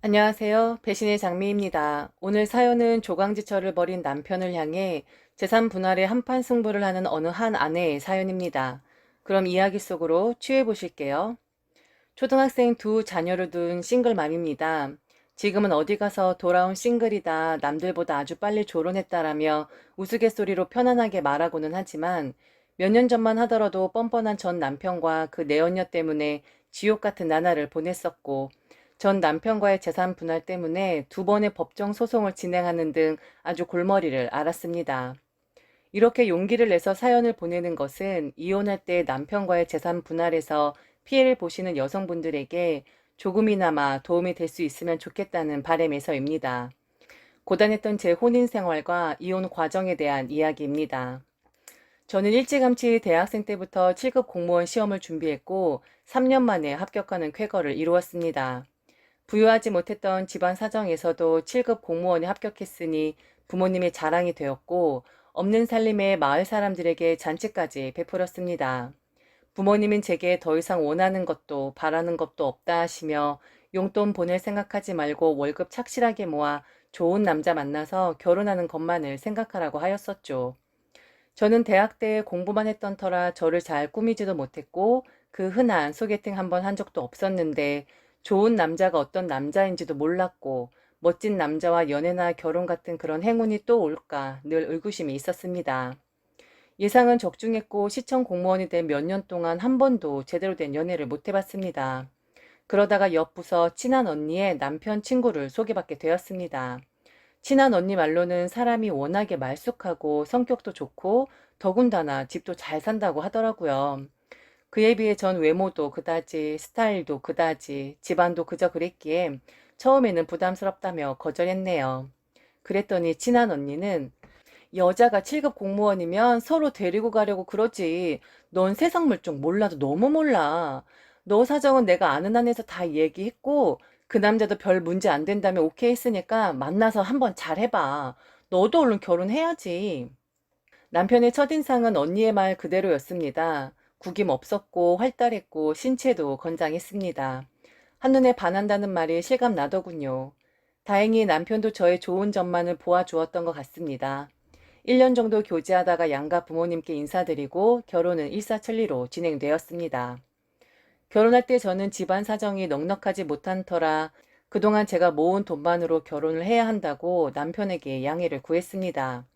안녕하세요. 배신의 장미입니다. 오늘 사연은 조강지처를 벌인 남편을 향해 재산 분할의 한판 승부를 하는 어느 한 아내의 사연입니다. 그럼 이야기 속으로 취해 보실게요. 초등학생 두 자녀를 둔 싱글맘입니다. 지금은 어디 가서 돌아온 싱글이다, 남들보다 아주 빨리 졸혼했다라며 우스갯소리로 편안하게 말하고는 하지만 몇 년 전만 하더라도 뻔뻔한 전 남편과 그 내연녀 때문에 지옥 같은 나날을 보냈었고 전 남편과의 재산 분할 때문에 두 번의 법정 소송을 진행하는 등 아주 골머리를 앓았습니다. 이렇게 용기를 내서 사연을 보내는 것은 이혼할 때 남편과의 재산 분할에서 피해를 보시는 여성분들에게 조금이나마 도움이 될 수 있으면 좋겠다는 바람에서입니다. 고단했던 제 혼인 생활과 이혼 과정에 대한 이야기입니다. 저는 일찌감치 대학생 때부터 7급 공무원 시험을 준비했고 3년 만에 합격하는 쾌거를 이루었습니다. 부유하지 못했던 집안 사정에서도 7급 공무원에 합격했으니 부모님의 자랑이 되었고 없는 살림에 마을 사람들에게 잔치까지 베풀었습니다. 부모님은 제게 더 이상 원하는 것도 바라는 것도 없다 하시며 용돈 보낼 생각하지 말고 월급 착실하게 모아 좋은 남자 만나서 결혼하는 것만을 생각하라고 하였었죠. 저는 대학 때 공부만 했던 터라 저를 잘 꾸미지도 못했고 그 흔한 소개팅 한 번 한 적도 없었는데 좋은 남자가 어떤 남자인지도 몰랐고 멋진 남자와 연애나 결혼 같은 그런 행운이 또 올까 늘 의구심이 있었습니다. 예상은 적중했고 시청 공무원이 된 몇 년 동안 한 번도 제대로 된 연애를 못 해봤습니다. 그러다가 옆 부서 친한 언니의 남편 친구를 소개받게 되었습니다. 친한 언니 말로는 사람이 워낙에 말쑥하고 성격도 좋고 더군다나 집도 잘 산다고 하더라고요. 그에 비해 전 외모도 그다지, 스타일도 그다지, 집안도 그저 그랬기에 처음에는 부담스럽다며 거절했네요. 그랬더니 친한 언니는 여자가 7급 공무원이면 서로 데리고 가려고 그러지. 넌 세상 물정 몰라도 너무 몰라. 너 사정은 내가 아는 한에서 다 얘기했고 그 남자도 별 문제 안 된다며 오케이 했으니까 만나서 한번 잘 해봐. 너도 얼른 결혼해야지. 남편의 첫인상은 언니의 말 그대로였습니다. 구김 없었고 활달했고 신체도 건장했습니다. 한눈에 반한다는 말이 실감 나더군요. 다행히 남편도 저의 좋은 점만을 보아주었던 것 같습니다. 1년 정도 교제하다가 양가 부모님께 인사드리고 결혼은 일사천리로 진행되었습니다. 결혼할 때 저는 집안 사정이 넉넉하지 못한 터라 그동안 제가 모은 돈만으로 결혼을 해야 한다고 남편에게 양해를 구했습니다.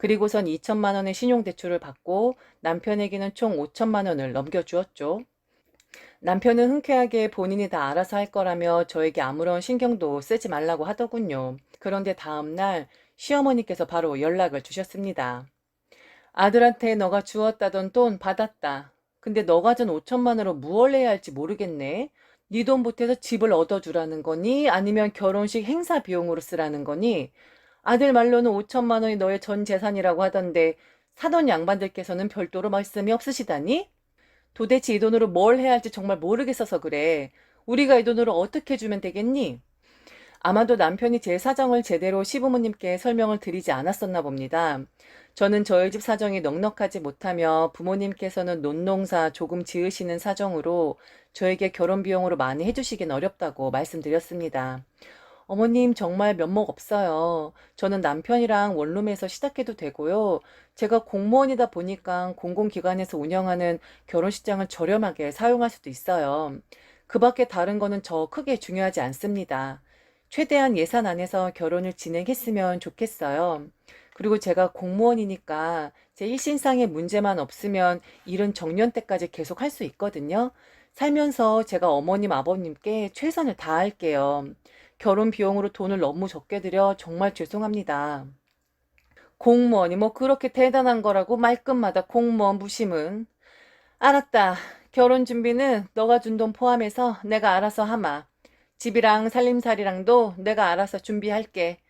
그리고선 2천만 원의 신용대출을 받고 남편에게는 총 5천만 원을 넘겨주었죠. 남편은 흔쾌하게 본인이 다 알아서 할 거라며 저에게 아무런 신경도 쓰지 말라고 하더군요. 그런데 다음날 시어머니께서 바로 연락을 주셨습니다. 아들한테 너가 주었다던 돈 받았다. 근데 너가 준 5천만 원으로 무얼 해야 할지 모르겠네. 네 돈 보태서 집을 얻어주라는 거니? 아니면 결혼식 행사 비용으로 쓰라는 거니? 아들 말로는 5천만 원이 너의 전 재산이라고 하던데 사돈 양반들께서는 별도로 말씀이 없으시다니? 도대체 이 돈으로 뭘 해야 할지 정말 모르겠어서 그래. 우리가 이 돈으로 어떻게 주면 되겠니? 아마도 남편이 제 사정을 제대로 시부모님께 설명을 드리지 않았었나 봅니다. 저는 저희 집 사정이 넉넉하지 못하며 부모님께서는 논농사 조금 지으시는 사정으로 저에게 결혼 비용으로 많이 해주시긴 어렵다고 말씀드렸습니다. 어머님 정말 면목 없어요. 저는 남편이랑 원룸에서 시작해도 되고요. 제가 공무원이다 보니까 공공기관에서 운영하는 결혼식장을 저렴하게 사용할 수도 있어요. 그 밖에 다른 거는 저 크게 중요하지 않습니다. 최대한 예산 안에서 결혼을 진행했으면 좋겠어요. 그리고 제가 공무원이니까 제 일신상의 문제만 없으면 일은 정년 때까지 계속 할 수 있거든요. 살면서 제가 어머님, 아버님께 최선을 다할게요. 결혼 비용으로 돈을 너무 적게 들여 정말 죄송합니다. 공무원이 뭐 그렇게 대단한 거라고 말끝마다 공무원 부심은. 알았다. 결혼 준비는 너가 준 돈 포함해서 내가 알아서 하마. 집이랑 살림살이랑도 내가 알아서 준비할게.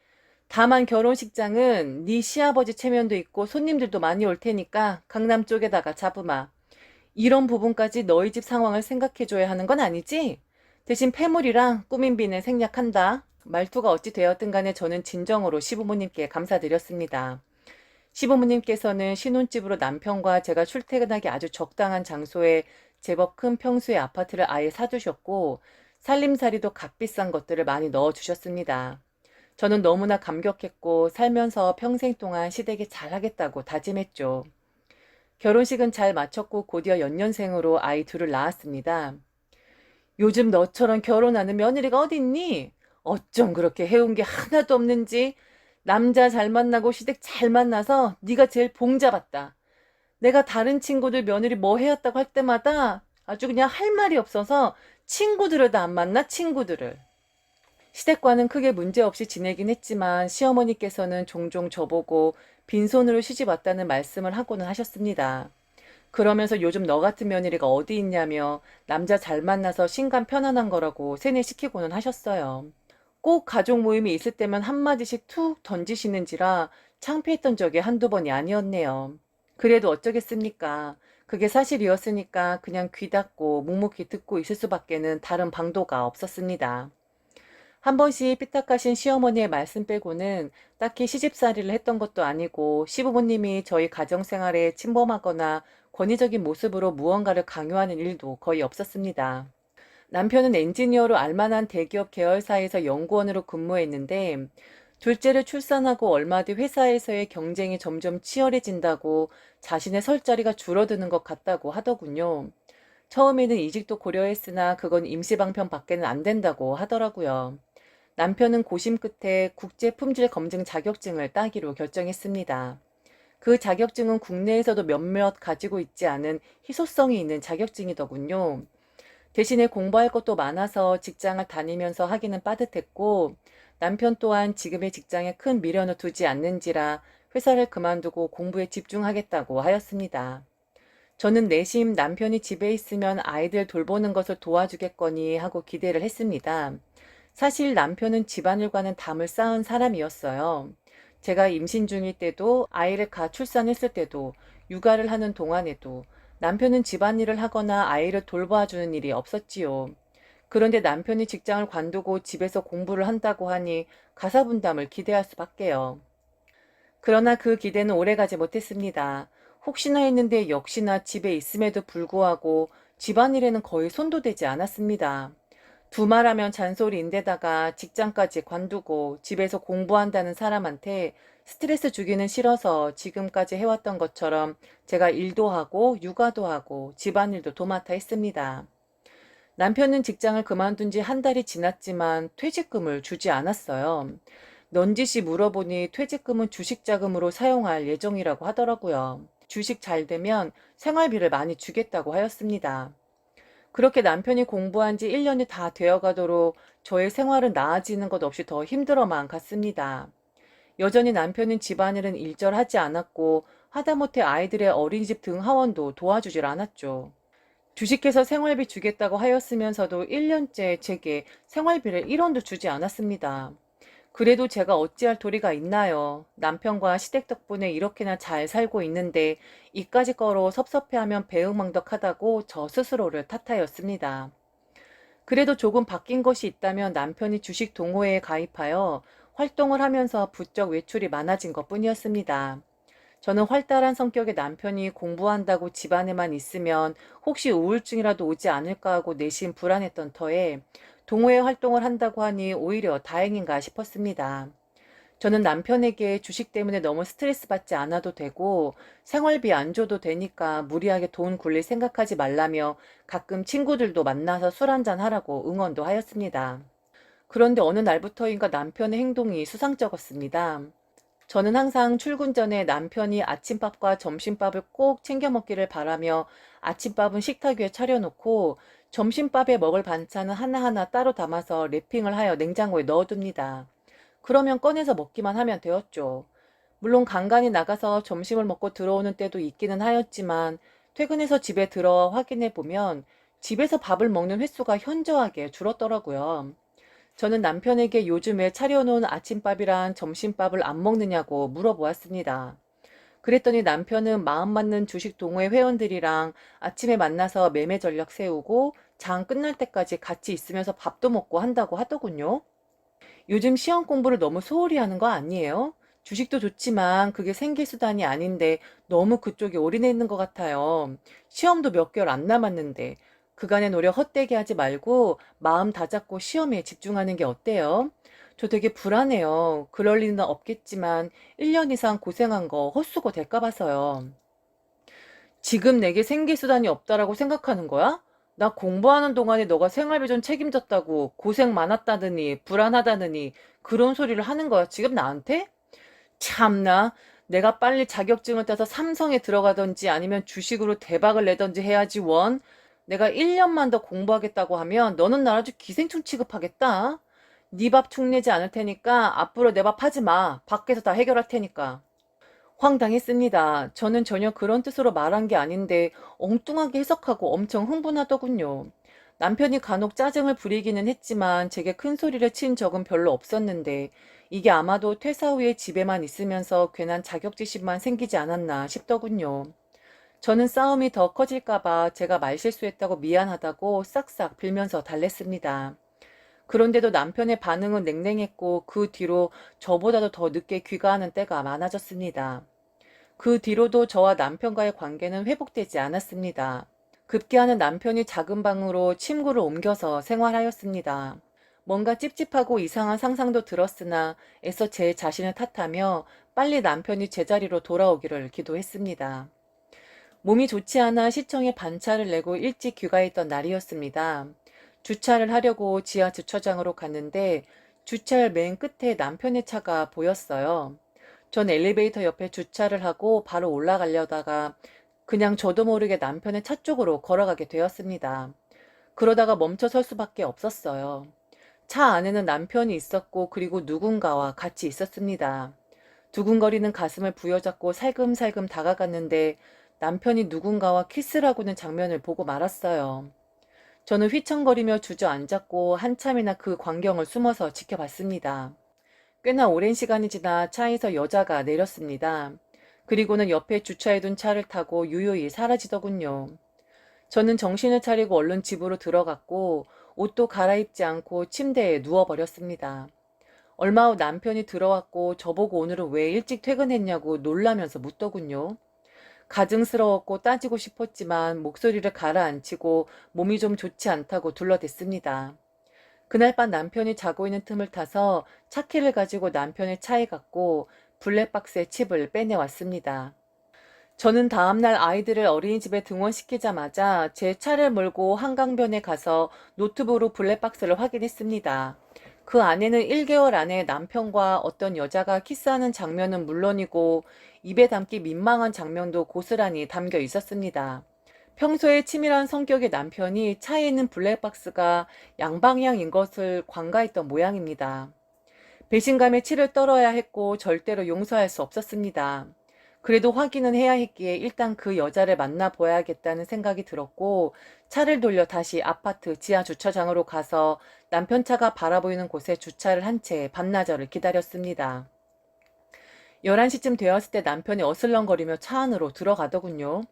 다만 결혼식장은 네 시아버지 체면도 있고 손님들도 많이 올 테니까 강남 쪽에다가 잡으마. 이런 부분까지 너희 집 상황을 생각해줘야 하는 건 아니지? 대신 폐물이랑 꾸민비는 생략한다. 말투가 어찌 되었든 간에 저는 진정으로 시부모님께 감사드렸습니다. 시부모님께서는 신혼집으로 남편과 제가 출퇴근하기 아주 적당한 장소에 제법 큰 평수의 아파트를 아예 사두셨고 살림살이도 값비싼 것들을 많이 넣어주셨습니다. 저는 너무나 감격했고 살면서 평생 동안 시댁에 잘하겠다고 다짐했죠. 결혼식은 잘 마쳤고 곧이어 연년생으로 아이 둘을 낳았습니다. 요즘 너처럼 결혼하는 며느리가 어딨니? 어쩜 그렇게 해온 게 하나도 없는지 남자 잘 만나고 시댁 잘 만나서 네가 제일 봉잡았다. 내가 다른 친구들 며느리 뭐 해왔다고 할 때마다 아주 그냥 할 말이 없어서 친구들을 다 안 만나 친구들을. 시댁과는 크게 문제없이 지내긴 했지만 시어머니께서는 종종 저보고 빈손으로 시집 왔다는 말씀을 하고는 하셨습니다. 그러면서 요즘 너 같은 며느리가 어디 있냐며 남자 잘 만나서 신간 편안한 거라고 세뇌시키고는 하셨어요. 꼭 가족 모임이 있을 때면 한마디씩 툭 던지시는지라 창피했던 적이 한두 번이 아니었네요. 그래도 어쩌겠습니까? 그게 사실이었으니까 그냥 귀 닫고 묵묵히 듣고 있을 수밖에는 다른 방도가 없었습니다. 한 번씩 삐딱하신 시어머니의 말씀 빼고는 딱히 시집살이를 했던 것도 아니고 시부모님이 저희 가정생활에 침범하거나 권위적인 모습으로 무언가를 강요하는 일도 거의 없었습니다. 남편은 엔지니어로 알만한 대기업 계열사에서 연구원으로 근무했는데 둘째를 출산하고 얼마 뒤 회사에서의 경쟁이 점점 치열해진다고 자신의 설 자리가 줄어드는 것 같다고 하더군요. 처음에는 이직도 고려했으나 그건 임시방편 밖에는 안 된다고 하더라고요. 남편은 고심 끝에 국제 품질 검증 자격증을 따기로 결정했습니다. 그 자격증은 국내에서도 몇몇 가지고 있지 않은 희소성이 있는 자격증이더군요. 대신에 공부할 것도 많아서 직장을 다니면서 하기는 빠듯했고 남편 또한 지금의 직장에 큰 미련을 두지 않는지라 회사를 그만두고 공부에 집중하겠다고 하였습니다. 저는 내심 남편이 집에 있으면 아이들 돌보는 것을 도와주겠거니 하고 기대를 했습니다. 사실 남편은 집안일과는 담을 쌓은 사람이었어요. 제가 임신 중일 때도 아이를 가 출산했을 때도 육아를 하는 동안에도 남편은 집안일을 하거나 아이를 돌봐주는 일이 없었지요. 그런데 남편이 직장을 관두고 집에서 공부를 한다고 하니 가사 분담을 기대할 수밖에요. 그러나 그 기대는 오래가지 못했습니다. 혹시나 했는데 역시나 집에 있음에도 불구하고 집안일에는 거의 손도 대지 않았습니다. 두말하면 잔소리인데다가 직장까지 관두고 집에서 공부한다는 사람한테 스트레스 주기는 싫어서 지금까지 해왔던 것처럼 제가 일도 하고 육아도 하고 집안일도 도맡아 했습니다. 남편은 직장을 그만둔 지 한 달이 지났지만 퇴직금을 주지 않았어요. 넌지시 물어보니 퇴직금은 주식 자금으로 사용할 예정이라고 하더라고요. 주식 잘 되면 생활비를 많이 주겠다고 하였습니다. 그렇게 남편이 공부한 지 1년이 다 되어 가도록 저의 생활은 나아지는 것 없이 더 힘들어만 갔습니다. 여전히 남편은 집안일은 일절하지 않았고 하다못해 아이들의 어린이집 등 하원도 도와주질 않았죠. 주식회사 생활비 주겠다고 하였으면서도 1년째 제게 생활비를 1원도 주지 않았습니다. 그래도 제가 어찌할 도리가 있나요? 남편과 시댁 덕분에 이렇게나 잘 살고 있는데 이까지 거로 섭섭해하면 배응망덕하다고 저 스스로를 탓하였습니다. 그래도 조금 바뀐 것이 있다면 남편이 주식 동호회에 가입하여 활동을 하면서 부쩍 외출이 많아진 것 뿐이었습니다. 저는 활달한 성격의 남편이 공부한다고 집안에만 있으면 혹시 우울증이라도 오지 않을까 하고 내심 불안했던 터에 동호회 활동을 한다고 하니 오히려 다행인가 싶었습니다. 저는 남편에게 주식 때문에 너무 스트레스 받지 않아도 되고 생활비 안 줘도 되니까 무리하게 돈 굴릴 생각하지 말라며 가끔 친구들도 만나서 술 한잔 하라고 응원도 하였습니다. 그런데 어느 날부터인가 남편의 행동이 수상쩍었습니다. 저는 항상 출근 전에 남편이 아침밥과 점심밥을 꼭 챙겨 먹기를 바라며 아침밥은 식탁 위에 차려놓고 점심밥에 먹을 반찬은 하나하나 따로 담아서 랩핑을 하여 냉장고에 넣어둡니다. 그러면 꺼내서 먹기만 하면 되었죠. 물론 간간히 나가서 점심을 먹고 들어오는 때도 있기는 하였지만 퇴근해서 집에 들어 확인해 보면 집에서 밥을 먹는 횟수가 현저하게 줄었더라고요. 저는 남편에게 요즘에 차려놓은 아침밥이랑 점심밥을 안 먹느냐고 물어보았습니다. 그랬더니 남편은 마음 맞는 주식 동호회 회원들이랑 아침에 만나서 매매 전략 세우고 장 끝날 때까지 같이 있으면서 밥도 먹고 한다고 하더군요. 요즘 시험 공부를 너무 소홀히 하는 거 아니에요? 주식도 좋지만 그게 생계 수단이 아닌데 너무 그쪽에 올인해 있는 것 같아요. 시험도 몇 개월 안 남았는데 그간의 노력 헛되게 하지 말고 마음 다잡고 시험에 집중하는 게 어때요? 저 되게 불안해요. 그럴 리는 없겠지만 1년 이상 고생한 거 헛수고 될까 봐서요. 지금 내게 생계 수단이 없다라고 생각하는 거야? 나 공부하는 동안에 너가 생활비 좀 책임졌다고 고생 많았다더니 불안하다더니 그런 소리를 하는 거야. 지금 나한테? 참나. 내가 빨리 자격증을 따서 삼성에 들어가든지 아니면 주식으로 대박을 내든지 해야지 원. 내가 1년만 더 공부하겠다고 하면 너는 날 아주 기생충 취급하겠다. 네 밥 축내지 않을 테니까 앞으로 내 밥 하지 마. 밖에서 다 해결할 테니까. 황당했습니다. 저는 전혀 그런 뜻으로 말한 게 아닌데 엉뚱하게 해석하고 엄청 흥분하더군요. 남편이 간혹 짜증을 부리기는 했지만 제게 큰 소리를 친 적은 별로 없었는데 이게 아마도 퇴사 후에 집에만 있으면서 괜한 자격지심만 생기지 않았나 싶더군요. 저는 싸움이 더 커질까봐 제가 말실수했다고 미안하다고 싹싹 빌면서 달랬습니다. 그런데도 남편의 반응은 냉랭했고 그 뒤로 저보다도 더 늦게 귀가하는 때가 많아졌습니다. 그 뒤로도 저와 남편과의 관계는 회복되지 않았습니다. 급기야는 남편이 작은 방으로 침구를 옮겨서 생활하였습니다. 뭔가 찝찝하고 이상한 상상도 들었으나 애써 제 자신을 탓하며 빨리 남편이 제자리로 돌아오기를 기도했습니다. 몸이 좋지 않아 시청에 반차를 내고 일찍 귀가했던 날이었습니다. 주차를 하려고 지하 주차장으로 갔는데 주차할 맨 끝에 남편의 차가 보였어요. 전 엘리베이터 옆에 주차를 하고 바로 올라가려다가 그냥 저도 모르게 남편의 차 쪽으로 걸어가게 되었습니다. 그러다가 멈춰 설 수밖에 없었어요. 차 안에는 남편이 있었고 그리고 누군가와 같이 있었습니다. 두근거리는 가슴을 부여잡고 살금살금 다가갔는데 남편이 누군가와 키스를 하고는 장면을 보고 말았어요. 저는 휘청거리며 주저앉았고 한참이나 그 광경을 숨어서 지켜봤습니다. 꽤나 오랜 시간이 지나 차에서 여자가 내렸습니다. 그리고는 옆에 주차해둔 차를 타고 유유히 사라지더군요. 저는 정신을 차리고 얼른 집으로 들어갔고 옷도 갈아입지 않고 침대에 누워버렸습니다. 얼마 후 남편이 들어왔고 저보고 오늘은 왜 일찍 퇴근했냐고 놀라면서 묻더군요. 가증스러웠고 따지고 싶었지만 목소리를 가라앉히고 몸이 좀 좋지 않다고 둘러댔습니다. 그날 밤 남편이 자고 있는 틈을 타서 차키를 가지고 남편의 차에 갔고 블랙박스에 칩을 빼내왔습니다. 저는 다음날 아이들을 어린이집에 등원시키자마자 제 차를 몰고 한강변에 가서 노트북으로 블랙박스를 확인했습니다. 그 안에는 1개월 안에 남편과 어떤 여자가 키스하는 장면은 물론이고 입에 담기 민망한 장면도 고스란히 담겨 있었습니다. 평소에 치밀한 성격의 남편이 차에 있는 블랙박스가 양방향인 것을 관가했던 모양입니다. 배신감에 치를 떨어야 했고 절대로 용서할 수 없었습니다. 그래도 확인은 해야 했기에 일단 그 여자를 만나봐야겠다는 생각이 들었고 차를 돌려 다시 아파트 지하 주차장으로 가서 남편 차가 바라보이는 곳에 주차를 한 채 반나절을 기다렸습니다. 11시쯤 되었을 때 남편이 어슬렁거리며 차 안으로 들어가더군요.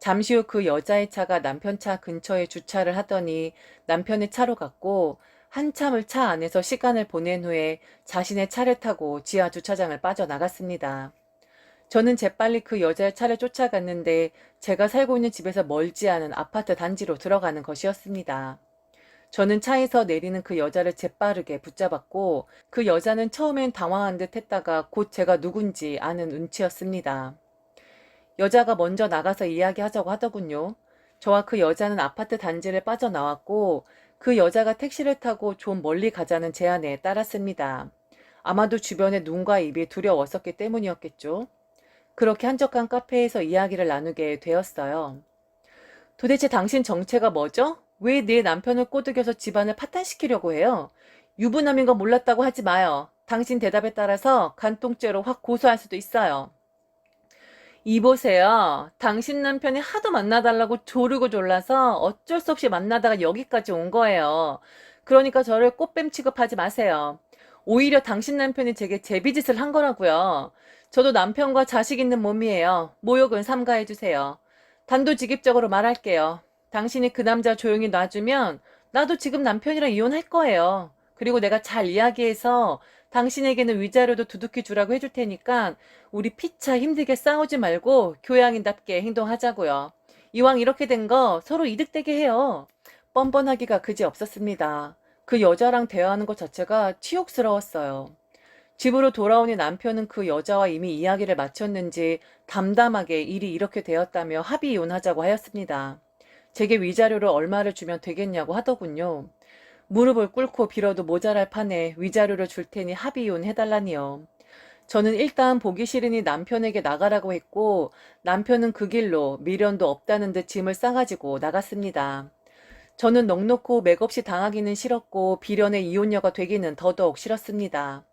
잠시 후 그 여자의 차가 남편 차 근처에 주차를 하더니 남편의 차로 갔고 한참을 차 안에서 시간을 보낸 후에 자신의 차를 타고 지하 주차장을 빠져나갔습니다. 저는 재빨리 그 여자의 차를 쫓아갔는데 제가 살고 있는 집에서 멀지 않은 아파트 단지로 들어가는 것이었습니다. 저는 차에서 내리는 그 여자를 재빠르게 붙잡았고 그 여자는 처음엔 당황한 듯 했다가 곧 제가 누군지 아는 눈치였습니다. 여자가 먼저 나가서 이야기하자고 하더군요. 저와 그 여자는 아파트 단지를 빠져나왔고 그 여자가 택시를 타고 좀 멀리 가자는 제안에 따랐습니다. 아마도 주변의 눈과 입이 두려웠었기 때문이었겠죠. 그렇게 한적한 카페에서 이야기를 나누게 되었어요. 도대체 당신 정체가 뭐죠? 왜 내 남편을 꼬드겨서 집안을 파탄시키려고 해요? 유부남인 거 몰랐다고 하지 마요. 당신 대답에 따라서 간통죄로 확 고소할 수도 있어요. 이보세요. 당신 남편이 하도 만나달라고 조르고 졸라서 어쩔 수 없이 만나다가 여기까지 온 거예요. 그러니까 저를 꽃뱀 취급하지 마세요. 오히려 당신 남편이 제게 제비짓을 한 거라고요. 저도 남편과 자식 있는 몸이에요. 모욕은 삼가해주세요. 단도직입적으로 말할게요. 당신이 그 남자 조용히 놔주면 나도 지금 남편이랑 이혼할 거예요. 그리고 내가 잘 이야기해서 당신에게는 위자료도 두둑히 주라고 해줄 테니까 우리 피차 힘들게 싸우지 말고 교양인답게 행동하자고요. 이왕 이렇게 된 거 서로 이득되게 해요. 뻔뻔하기가 그지 없었습니다. 그 여자랑 대화하는 것 자체가 치욕스러웠어요. 집으로 돌아오니 남편은 그 여자와 이미 이야기를 마쳤는지 담담하게 일이 이렇게 되었다며 합의 이혼하자고 하였습니다. 제게 위자료를 얼마를 주면 되겠냐고 하더군요. 무릎을 꿇고 빌어도 모자랄 판에 위자료를 줄 테니 합의 이혼 해달라니요. 저는 일단 보기 싫으니 남편에게 나가라고 했고 남편은 그 길로 미련도 없다는 듯 짐을 싸가지고 나갔습니다. 저는 넉넉고 맥없이 당하기는 싫었고 비련의 이혼녀가 되기는 더더욱 싫었습니다.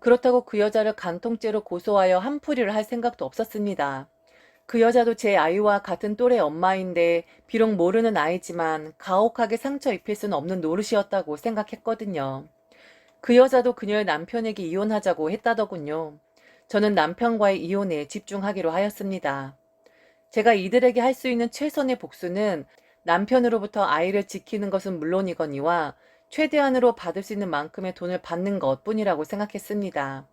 그렇다고 그 여자를 간통죄로 고소하여 한풀이를 할 생각도 없었습니다. 그 여자도 제 아이와 같은 또래 엄마인데 비록 모르는 아이지만 가혹하게 상처 입힐 수는 없는 노릇이었다고 생각했거든요. 그 여자도 그녀의 남편에게 이혼하자고 했다더군요. 저는 남편과의 이혼에 집중하기로 하였습니다. 제가 이들에게 할 수 있는 최선의 복수는 남편으로부터 아이를 지키는 것은 물론이거니와 최대한으로 받을 수 있는 만큼의 돈을 받는 것 뿐이라고 생각했습니다.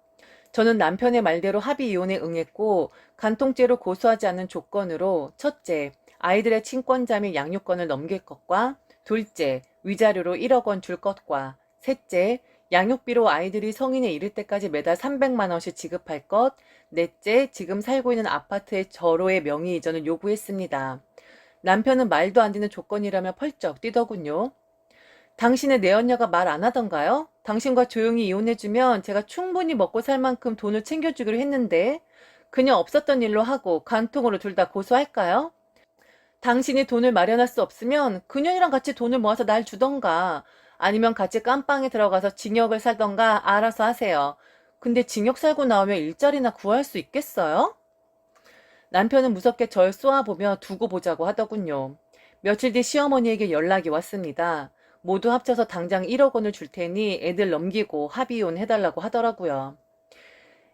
저는 남편의 말대로 합의 이혼에 응했고 간통죄로 고소하지 않는 조건으로 첫째, 아이들의 친권자 및 양육권을 넘길 것과 둘째, 위자료로 1억 원 줄 것과 셋째, 양육비로 아이들이 성인에 이를 때까지 매달 300만 원씩 지급할 것, 넷째, 지금 살고 있는 아파트의 저로의 명의 이전을 요구했습니다. 남편은 말도 안 되는 조건이라며 펄쩍 뛰더군요. 당신의 내연녀가 말 안 하던가요? 당신과 조용히 이혼해주면 제가 충분히 먹고 살 만큼 돈을 챙겨주기로 했는데 그녀 없었던 일로 하고 간통으로 둘 다 고소할까요? 당신이 돈을 마련할 수 없으면 그녀랑 같이 돈을 모아서 날 주던가 아니면 같이 깜빵에 들어가서 징역을 살던가 알아서 하세요. 근데 징역 살고 나오면 일자리나 구할 수 있겠어요? 남편은 무섭게 절 쏘아보며 두고 보자고 하더군요. 며칠 뒤 시어머니에게 연락이 왔습니다. 모두 합쳐서 당장 1억 원을 줄 테니 애들 넘기고 합의혼 해달라고 하더라고요.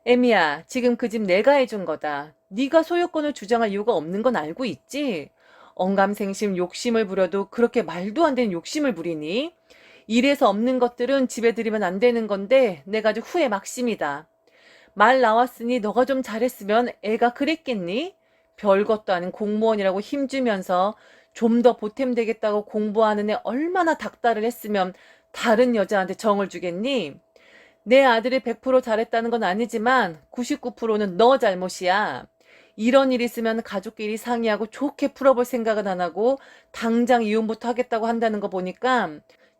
에미야, 지금 그 집 내가 해준 거다. 네가 소유권을 주장할 이유가 없는 건 알고 있지? 언감생심 욕심을 부려도 그렇게 말도 안 되는 욕심을 부리니? 일에서 없는 것들은 집에 들이면 안 되는 건데 내가 아주 후회 막심이다. 말 나왔으니 너가 좀 잘했으면 애가 그랬겠니? 별것도 아닌 공무원이라고 힘주면서 좀 더 보탬 되겠다고 공부하는 애 얼마나 닥달을 했으면 다른 여자한테 정을 주겠니? 내 아들이 100% 잘했다는 건 아니지만 99%는 너 잘못이야. 이런 일 있으면 가족끼리 상의하고 좋게 풀어볼 생각은 안 하고 당장 이혼부터 하겠다고 한다는 거 보니까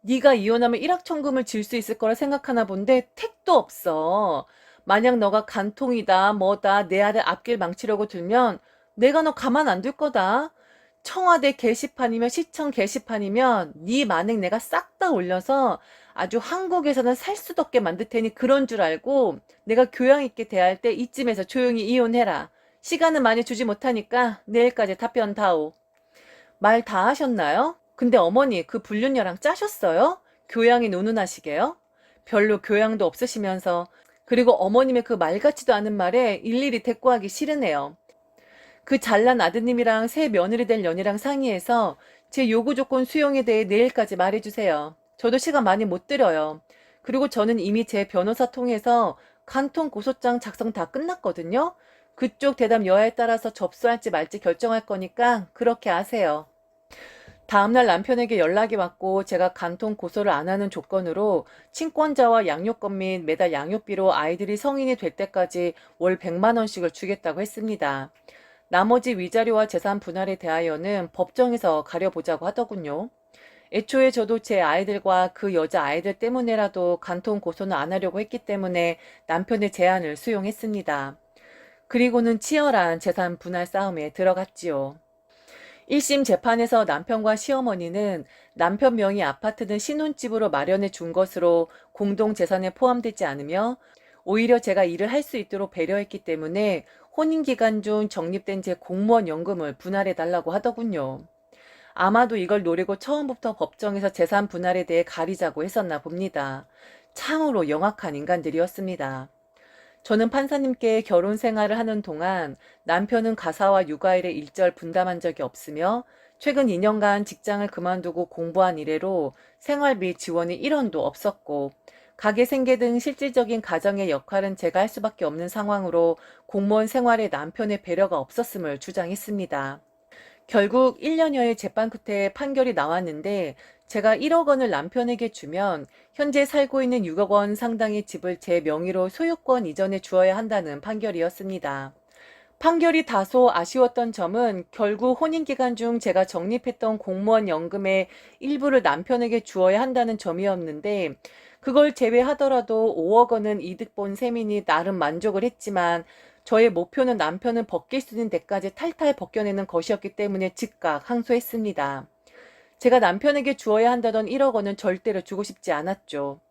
네가 이혼하면 일확천금을 질 수 있을 거라 생각하나 본데 택도 없어. 만약 너가 간통이다 뭐다 내 아들 앞길 망치려고 들면 내가 너 가만 안 둘 거다. 청와대 게시판이면 시청 게시판이면 네 만행 내가 싹 다 올려서 아주 한국에서는 살 수도 없게 만들 테니 그런 줄 알고 내가 교양 있게 대할 때 이쯤에서 조용히 이혼해라. 시간은 많이 주지 못하니까 내일까지 답변 다오. 말 다 하셨나요? 근데 어머니 그 불륜녀랑 짜셨어요? 교양이 노는하시게요? 별로 교양도 없으시면서 그리고 어머님의 그 말 같지도 않은 말에 일일이 대꾸하기 싫으네요. 그 잘난 아드님이랑 새 며느리 될 년이랑 상의해서 제 요구 조건 수용에 대해 내일까지 말해주세요. 저도 시간 많이 못 들여요. 그리고 저는 이미 제 변호사 통해서 간통 고소장 작성 다 끝났거든요. 그쪽 대답 여하에 따라서 접수할지 말지 결정할 거니까 그렇게 하세요. 다음날 남편에게 연락이 왔고 제가 간통 고소를 안 하는 조건으로 친권자와 양육권 및 매달 양육비로 아이들이 성인이 될 때까지 월 100만 원씩을 주겠다고 했습니다. 나머지 위자료와 재산 분할에 대하여는 법정에서 가려보자고 하더군요. 애초에 저도 제 아이들과 그 여자 아이들 때문에라도 간통 고소는 안 하려고 했기 때문에 남편의 제안을 수용했습니다. 그리고는 치열한 재산 분할 싸움에 들어갔지요. 1심 재판에서 남편과 시어머니는 남편 명의 아파트는 신혼집으로 마련해 준 것으로 공동 재산에 포함되지 않으며 오히려 제가 일을 할 수 있도록 배려했기 때문에 혼인 기간 중 적립된 제 공무원 연금을 분할해 달라고 하더군요. 아마도 이걸 노리고 처음부터 법정에서 재산 분할에 대해 가리자고 했었나 봅니다. 참으로 영악한 인간들이었습니다. 저는 판사님께 결혼 생활을 하는 동안 남편은 가사와 육아일에 일절 분담한 적이 없으며 최근 2년간 직장을 그만두고 공부한 이래로 생활비 지원이 1원도 없었고 가게 생계 등 실질적인 가정의 역할은 제가 할 수밖에 없는 상황으로 공무원 생활에 남편의 배려가 없었음을 주장했습니다. 결국 1년여의 재판 끝에 판결이 나왔는데 제가 1억 원을 남편에게 주면 현재 살고 있는 6억 원 상당의 집을 제 명의로 소유권 이전해 주어야 한다는 판결이었습니다. 판결이 다소 아쉬웠던 점은 결국 혼인 기간 중 제가 적립했던 공무원 연금의 일부를 남편에게 주어야 한다는 점이었는데 그걸 제외하더라도 5억 원은 이득 본 셈이니 나름 만족을 했지만 저의 목표는 남편을 벗길 수 있는 데까지 탈탈 벗겨내는 것이었기 때문에 즉각 항소했습니다. 제가 남편에게 주어야 한다던 1억 원은 절대로 주고 싶지 않았죠.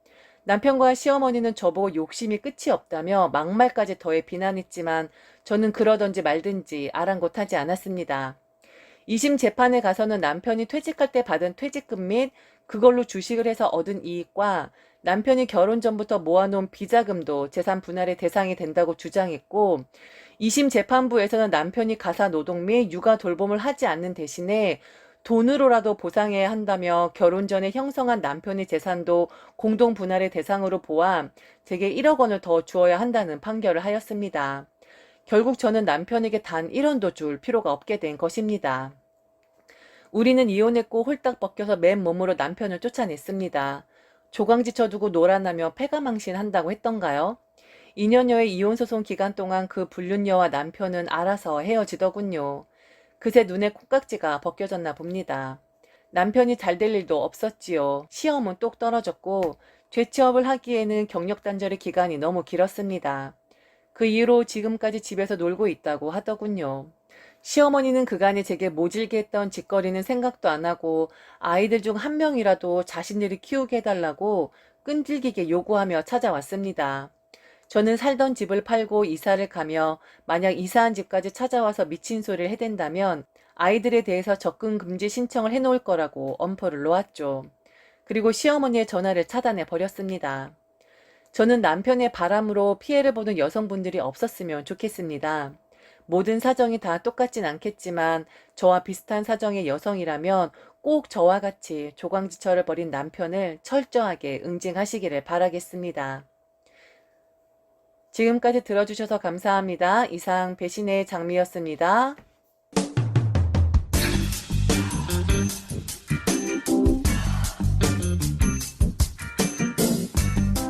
남편과 시어머니는 저보고 욕심이 끝이 없다며 막말까지 더해 비난했지만 저는 그러던지 말든지 아랑곳하지 않았습니다. 2심 재판에 가서는 남편이 퇴직할 때 받은 퇴직금 및 그걸로 주식을 해서 얻은 이익과 남편이 결혼 전부터 모아놓은 비자금도 재산 분할의 대상이 된다고 주장했고 2심 재판부에서는 남편이 가사 노동 및 육아 돌봄을 하지 않는 대신에 돈으로라도 보상해야 한다며 결혼 전에 형성한 남편의 재산도 공동 분할의 대상으로 보아 제게 1억 원을 더 주어야 한다는 판결을 하였습니다. 결국 저는 남편에게 단 1원도 줄 필요가 없게 된 것입니다. 우리는 이혼했고 홀딱 벗겨서 맨몸으로 남편을 쫓아냈습니다. 조강지 쳐 두고 놀아나며 패가망신한다고 했던가요? 2년여의 이혼소송 기간 동안 그 불륜녀와 남편은 알아서 헤어지더군요. 그새 눈에 콩깍지가 벗겨졌나 봅니다. 남편이 잘 될 일도 없었지요. 시험은 똑 떨어졌고 재취업을 하기에는 경력 단절의 기간이 너무 길었습니다. 그 이후로 지금까지 집에서 놀고 있다고 하더군요. 시어머니는 그간에 제게 모질게 했던 짓거리는 생각도 안 하고 아이들 중 한 명이라도 자신들이 키우게 해달라고 끈질기게 요구하며 찾아왔습니다. 저는 살던 집을 팔고 이사를 가며 만약 이사한 집까지 찾아와서 미친 소리를 해댄다면 아이들에 대해서 접근 금지 신청을 해놓을 거라고 엄포를 놓았죠. 그리고 시어머니의 전화를 차단해 버렸습니다. 저는 남편의 바람으로 피해를 보는 여성분들이 없었으면 좋겠습니다. 모든 사정이 다 똑같진 않겠지만 저와 비슷한 사정의 여성이라면 꼭 저와 같이 조광지처를 벌인 남편을 철저하게 응징하시기를 바라겠습니다. 지금까지 들어주셔서 감사합니다. 이상 배신의 장미였습니다.